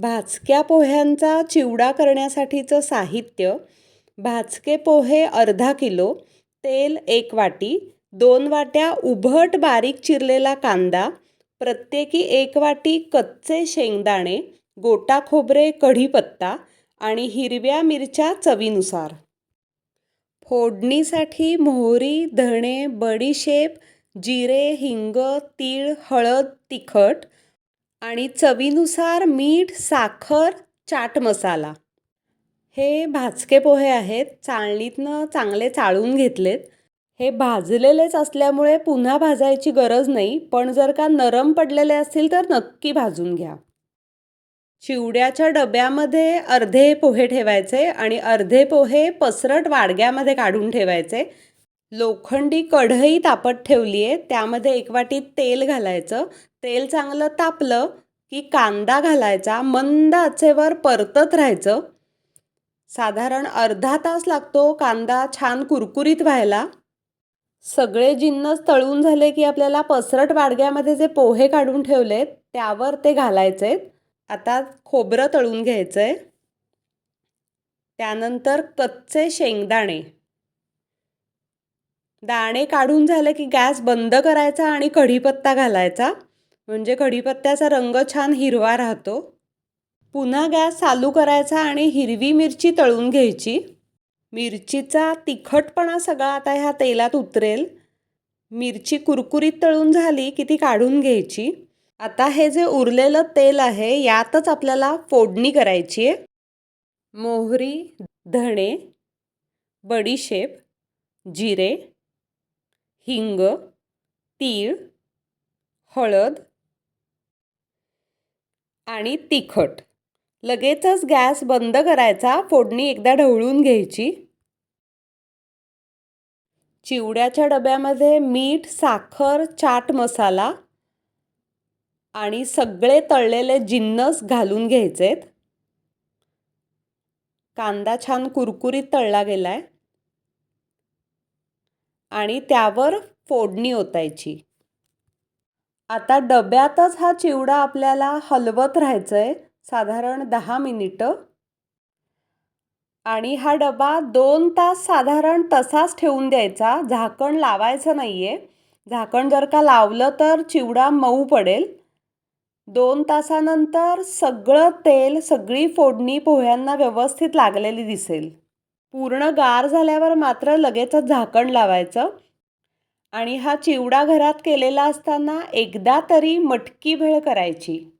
भाजक्या पोह्यांचा चिवडा करण्यासाठीचं साहित्य भाजके पोहे अर्धा किलो तेल एक वाटी दोन वाट्या उभट बारीक चिरलेला कांदा प्रत्येकी एक वाटी कच्चे शेंगदाणे गोटा खोबरे कढीपत्ता आणि हिरव्या मिरच्या चवीनुसार. फोडणीसाठी मोहरी धणे बडीशेप जिरे हिंग तीळ हळद तिखट आणि चवीनुसार मीठ साखर चाट मसाला. हे भाजके पोहे आहेत. चाळणीतनं चांगले चाळून घेतलेत. हे भाजलेलेच असल्यामुळे पुन्हा भाजायची गरज नाही. पण जर का नरम पडलेले असतील तर नक्की भाजून घ्या. चिवड्याच्या डब्यामध्ये अर्धे पोहे ठेवायचे आणि अर्धे पोहे पसरट वाडग्यामध्ये काढून ठेवायचे. लोखंडी कढई तापत ठेवली आहे त्यामध्ये एक वाटी तेल घालायचं. तेल चांगलं तापलं की कांदा घालायचा. मंद आचेवर परतत राहायचं. साधारण अर्धा तास लागतो कांदा छान कुरकुरीत व्हायला. सगळे जिन्नस तळून झाले की आपल्याला पसरट वाडग्यामध्ये जे पोहे काढून ठेवलेत त्यावर ते घालायचे. आता खोबरं तळून घ्यायचं आहे त्यानंतर कच्चे शेंगदाणे. दाणे काढून झाले की गॅस बंद करायचा आणि कढीपत्ता घालायचा. म्हणजे कढीपत्त्याचा रंग छान हिरवा राहतो. पुन्हा गॅस चालू करायचा आणि हिरवी मिरची तळून घ्यायची. मिरचीचा तिखटपणा सगळा आता ह्या तेलात उतरेल. मिरची कुरकुरीत तळून झाली की ती काढून घ्यायची. आता हे जे उरलेलं तेल आहे यातच आपल्याला फोडणी करायची आहे. मोहरी धणे बडीशेप जिरे हिंग तीळ हळद आणि तिखट. लगेचच गॅस बंद करायचा फोडणी एकदा ढवळून घ्यायची. चिवड्याच्या डब्यामध्ये मीठ साखर चाट मसाला आणि सगळे तळलेले जिन्नस घालून घ्यायचेत. कांदा छान कुरकुरीत तळला गेला आहे आणि त्यावर फोडणी ओतायची. आता डब्यातच हा चिवडा आपल्याला हलवत राहायचं आहे साधारण दहा मिनिटं. आणि हा डबा दोन तास साधारण तसाच ठेवून द्यायचा झाकण लावायचं नाही आहे झाकण जर का लावलं तर चिवडा मऊ पडेल. दोन तासानंतर सगळं तेल सगळी फोडणी पोह्यांना व्यवस्थित लागलेली दिसेल. पूर्ण गार झाल्यावर मात्र लगेचच झाकण लावायचं. आणि हा चिवडा घरात केलेला असताना एकदा तरी मटकी भेळ करायची.